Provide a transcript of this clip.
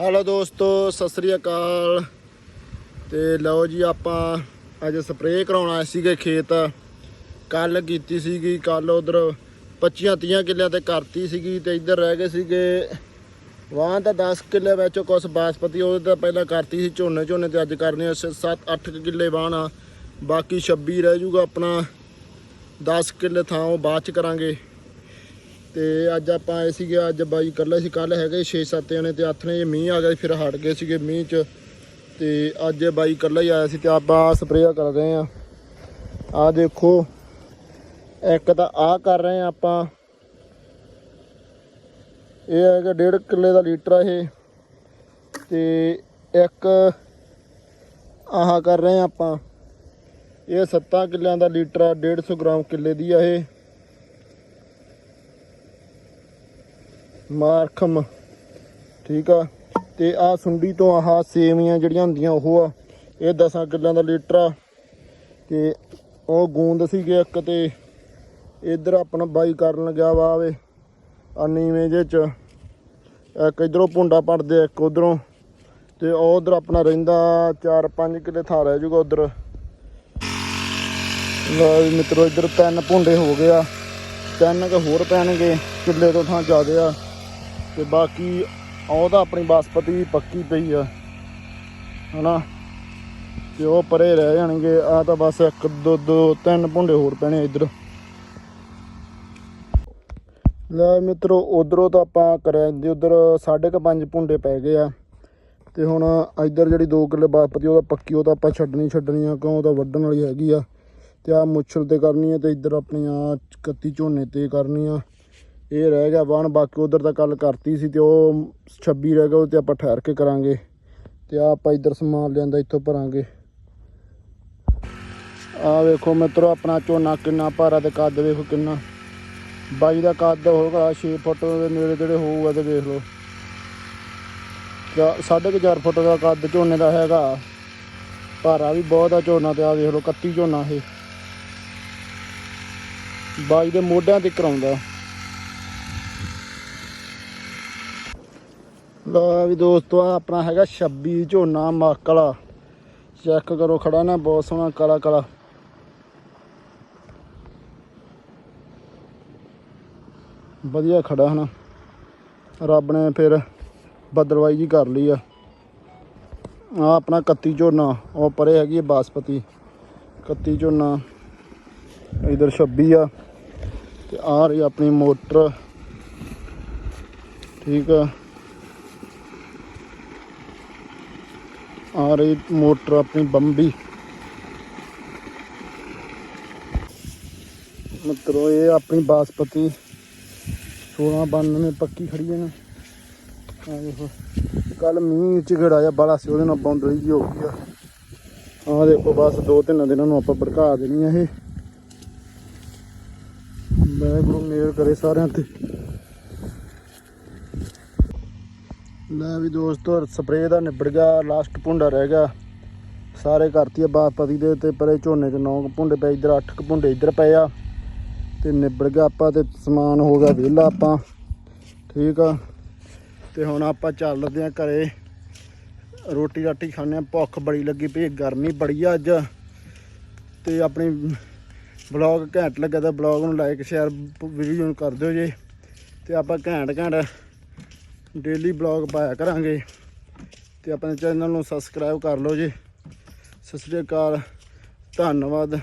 Hello ਦੋਸਤੋ, ਸਤਿ ਸ੍ਰੀ ਅਕਾਲ। ਤੇ ਲਓ ਜੀ, ਆਪਾਂ ਅੱਜ ਸਪਰੇਅ ਕਰਾਉਣਾ ਆਏ ਸੀਗੇ ਖੇਤ। ਕੱਲ ਕੀਤੀ ਸੀਗੀ ਕੱਲ ਉਧਰ 25 30 ਕਿੱਲਿਆਂ ਤੇ ਕਰਤੀ ਸੀਗੀ ਤੇ ਇੱਧਰ ਰਹਿ ਗਏ ਸੀਗੇ। ਵਾਹ ਤਾਂ 10 ਕਿੱਲੇ ਵਿੱਚੋਂ ਕੁਛ ਬਾਸਪਤੀ ਉਹਦੇ ਤਾਂ ਪਹਿਲਾਂ ਕਰਤੀ ਸੀ ਝੋਨੇ ਝੋਨੇ ਤੇ, ਅੱਜ ਕਰਨੇ ਆ 7 8 ਕਿੱਲੇ ਵਾਹਣ ਆ। ਬਾਕੀ 26 ਰਹਿ ਜੂਗਾ ਆਪਣਾ। 10 ਕਿੱਲੇ ਥਾਂ ਉਹ ਬਾਅਦ ਚ ਕਰਾਂਗੇ। ਤੇ ਅੱਜ ਆਪਾਂ ਆਏ ਸੀਗੇ, ਅੱਜ ਬਾਈ ਇਕੱਲੇ ਸੀ ਕੱਲ ਹੈਗੇ 6-7 ਜਣੇ ਤੇ ਹੱਥ ਨੇ, ਜੇ ਮੀਂਹ ਆ ਗਿਆ ਫਿਰ ਹਟ ਗਏ ਸੀਗੇ ਮੀਂਹ 'ਚ। ਤੇ ਅੱਜ ਬਾਈ ਇਕੱਲਾ ਹੀ ਆਇਆ ਸੀ ਤੇ ਆਪਾਂ ਸਪਰੇਅ ਕਰ ਰਹੇ ਆ ਆ ਦੇਖੋ, ਇੱਕ ਤਾਂ ਆ ਕਰ ਰਹੇ ਆ ਆਪਾਂ। ਇਹ ਹੈਗਾ ਡੇਢ ਕਿੱਲੇ ਦਾ ਲੀਟਰ ਆ ਇਹ। ਤੇ ਇੱਕ ਆਹ ਕਰ ਰਹੇ ਆ ਆਪਾਂ। ਇਹ 7 ਕਿੱਲਿਆਂ ਦਾ ਲੀਟਰ ਆ 150 ਗ੍ਰਾਮ ਕਿੱਲੇ ਦੀ ਆ ਇਹ। ਮਾਰਖਮ ਠੀਕ ਆ? ਤੇ ਆ ਸੁੰਡੀ ਤੋਂ ਆਹ ਸੇਵੀਆਂ ਜਿਹੜੀਆਂ ਹੁੰਦੀਆਂ ਉਹ ਆ, ਇਹ 10 ਕਿੱਲਿਆਂ ਦਾ ਲੀਟਰ ਆ। ਤੇ ਉਹ ਗੂੰਦ ਸੀਗੇ ਇੱਕ ਤੇ ਇਧਰ ਆਪਣਾ ਬਾਈ ਕਰਨ ਲੱਗਿਆ ਵਾ ਵੇ, ਆ ਨੀਵੇਂ ਜੇ ਚ। ਇੱਕ ਇਧਰੋਂ ਪੁੰਡਾ ਪੜਦੇ ਇੱਕ ਉਧਰੋਂ। ਤੇ ਉਹ ਉਧਰ ਆਪਣਾ ਰਹਿੰਦਾ 4-5 ਕਿੱਲੇ ਥਾਂ ਰਹਿ ਜੂਗਾ ਉਧਰ। ਲਓ ਜੀ ਮਿੱਤਰੋ, ਇਧਰ ਤਿੰਨ ਪੁੰਡੇ ਹੋ ਗਏ ਆ। ਤਿੰਨ ਕੁ ਹੋਰ ਪੈਣਗੇ, ਕਿੱਲੇ ਤੋਂ ਥਾਂ ਜ਼ਿਆਦੇ ਆ। ਤੇ ਬਾਕੀ ਉਹਦਾ ਆਪਣੀ ਬਾਸਪਤੀ ਪੱਕੀ ਪਈ ਆ। ਹਨਾ? ਤੇ ਉਹ ਪਰੇ ਰਹਿ ਜਾਣਗੇ। ਆ ਤਾਂ ਬਸ ਇੱਕ, ਦੋ ਦੋ, ਤਿੰਨ ਭੁੰਡੇ ਹੋਰ ਪੈਣੇ ਇਧਰ। ਲੈ ਮਿੱਤਰੋ, ਉਧਰੋਂ ਤਾਂ ਆਪਾਂ ਕਰਿਆ ਜੀ, ਉਧਰ ਸਾਢੇ ਕੁ ਪੰਜ ਪੁੰਡੇ ਪੈ ਗਏ ਆ। ਤੇ ਹੁਣ ਇਧਰ ਜਿਹੜੀ 2 ਕਿੱਲੇ ਬਾਸਪਤੀ ਉਹਦਾ ਪੱਕੀ, ਉਹ ਤਾਂ ਆਪਾਂ ਛੱਡਣੀ ਛੱਡਣੀ ਆ, ਕਿਉਂ? ਉਹ ਤਾਂ ਵੱਢਣ ਵਾਲੀ ਹੈਗੀ ਆ। ਤੇ ਆ ਮੁੱਛਲ ਤੇ ਕਰਨੀ ਆ ਤੇ ਇਧਰ ਆਪਣੀ ਆ 31 ਝੋਨੇ ਤੇ ਕਰਨੀ ਆ। ਇਹ ਰਹਿ ਗਿਆ ਵਾਣ ਬਾਕੀ ਉਧਰ ਤਾਂ ਕੱਲ ਕਰਤੀ ਸੀ ਤੇ ਉਹ 26 ਰਹਿ ਗਿਆ ਉਹ ਤੇ ਆਪਾਂ ਠਹਿਰ ਕੇ ਕਰਾਂਗੇ। ਤੇ ਆ ਆਪਾਂ ਇਧਰ ਸਮਾਨ ਲਿਆਂਦਾ, ਇੱਥੋਂ ਭਰਾਂਗੇ। ਆ ਵੇਖੋ ਮਿੱਤਰੋ, ਆਪਣਾ ਝੋਨਾ ਕਿੰਨਾ ਭਾਰਾ ਤੇ ਕੱਦ ਵੇਖੋ ਕਿੰਨਾ। ਬਾਈ ਦਾ ਕੱਦ ਹੋਗਾ 6 ਫੁੱਟ ਦੇ ਨੇੜੇ ਤੇੜੇ ਹੋਊਗਾ ਤੇ ਵੇਖ ਲਓ। ਜਾਂ ਸਾਢੇ ਕੁ ਚਾਰ ਫੁੱਟ ਦਾ ਕੱਦ ਝੋਨੇ ਦਾ ਹੈਗਾ। ਭਾਰਾ ਵੀ ਬਹੁਤ ਆ ਝੋਨਾ ਤੇ ਆ ਵੇਖ ਲਓ 31 ਝੋਨਾ ਇਹ। ਬਾਈ ਦੇ ਮੋਢਿਆਂ ਤੇ ਕਰਾਉਂਦਾ। ਲਓ ਵੀ ਦੋਸਤੋ ਆ ਆਪਣਾ ਹੈਗਾ 26 ਝੋਨਾ ਮੱਕ ਵਾਲਾ ਚੈੱਕ ਕਰੋ, ਖੜਾ ਨਾ, ਬਹੁਤ ਸੋਹਣਾ, ਕਾਲਾ ਕਾਲਾ। ਵਧੀਆ ਖੜਾ ਹਨਾ। ਰੱਬ ਨੇ ਫਿਰ ਬਦਲਵਾਈ ਜੀ ਕਰ ਲਈ ਆ। ਆ ਆਪਣਾ 31 ਝੋਨਾ, ਉਹ ਪਰੇ ਹੈਗੀ ਹੈ ਬਾਸਪਤੀ। 31 ਝੋਨਾ, ਇਧਰ 26 ਆ, ਤੇ ਆ ਰਹੀ ਆਪਣੀ ਮੋਟਰ। ਠੀਕ ਆ। ਆ ਰਹੀ ਮੋਟਰ ਆਪਣੀ ਬੰਬੀ। ਮਿੱਤਰੋ, ਇਹ ਆਪਣੀ ਬਾਸਪਤੀ 1692 ਪੱਕੀ ਖੜੀ ਹੈ ਨਾ। ਆ ਦੇਖੋ ਕੱਲ ਮੀਂਹ ਚ ਘੜਾਇਆ ਬਾਲਾ ਸੀ, ਉਹਦੇ ਨਾਲ ਬੌਂਦਲੀ ਜੀ ਹੋ ਗਈ ਆ। ਆ ਦੇਖੋ, ਬਸ ਦੋ ਤਿੰਨ ਦਿਨਾਂ ਨੂੰ ਆਪਾਂ ਭੜਕਾ ਦੇਣੀ ਆ ਇਹ। ਮੈਂ ਵਾਹਿਗੁਰੂ, ਮਿਹਰ ਕਰੇ ਸਾਰਿਆਂ ਤੇ। ਲੈ ਵੀ ਦੋਸਤੋ ਸਪਰੇਅ ਦਾ ਨਿਬੜ ਗਿਆ ਲਾਸਟ ਪੁੰਡਾ ਰਹਿ ਗਿਆ। ਸਾਰੇ ਕਰਤੀ ਆ ਬਾਸਪਤੀ ਦੇ ਤੇ ਪਰੇ ਝੋਨੇ ਚ 9 ਪੁੰਡੇ ਪਏ, ਇਧਰ 8 ਪੁੰਡੇ ਇਧਰ ਪਏ ਆ। ਤੇ ਨਿਬੜ ਗਿਆ ਆਪਾਂ ਤੇ ਸਮਾਨ ਹੋ ਗਿਆ ਵਿਹਲਾ ਆਪਾਂ। ਠੀਕ ਆ। ਤੇ ਹੁਣ ਆਪਾਂ ਚੱਲਦੇ ਆ ਘਰੇ। ਰੋਟੀ ਰਾਟੀ ਖਾਣੇ ਆ, ਭੁੱਖ ਬੜੀ ਲੱਗੀ ਪਈ, ਗਰਮੀ ਬੜੀ ਆ ਅੱਜ। ਤੇ ਆਪਣੀ ਬਲੌਗ ਘੈਂਟ ਲੱਗਾ ਤਾਂ ਬਲੌਗ ਨੂੰ ਲਾਈਕ ਸ਼ੇਅਰ ਵੀਡੀਓ ਨੂੰ ਕਰ ਦਿਓ ਜੇ। ਤੇ ਆਪਾਂ ਘੈਂਟ ਘੈਂਟ ਡੇਲੀ ਬਲੌਗ ਪਾਇਆ ਕਰਾਂਗੇ ਤੇ ਆਪਣੇ ਚੈਨਲ ਨੂੰ ਸਬਸਕ੍ਰਾਈਬ ਕਰ ਲਓ ਜੀ। ਸਤਿ ਸ੍ਰੀ ਅਕਾਲ, ਧੰਨਵਾਦ।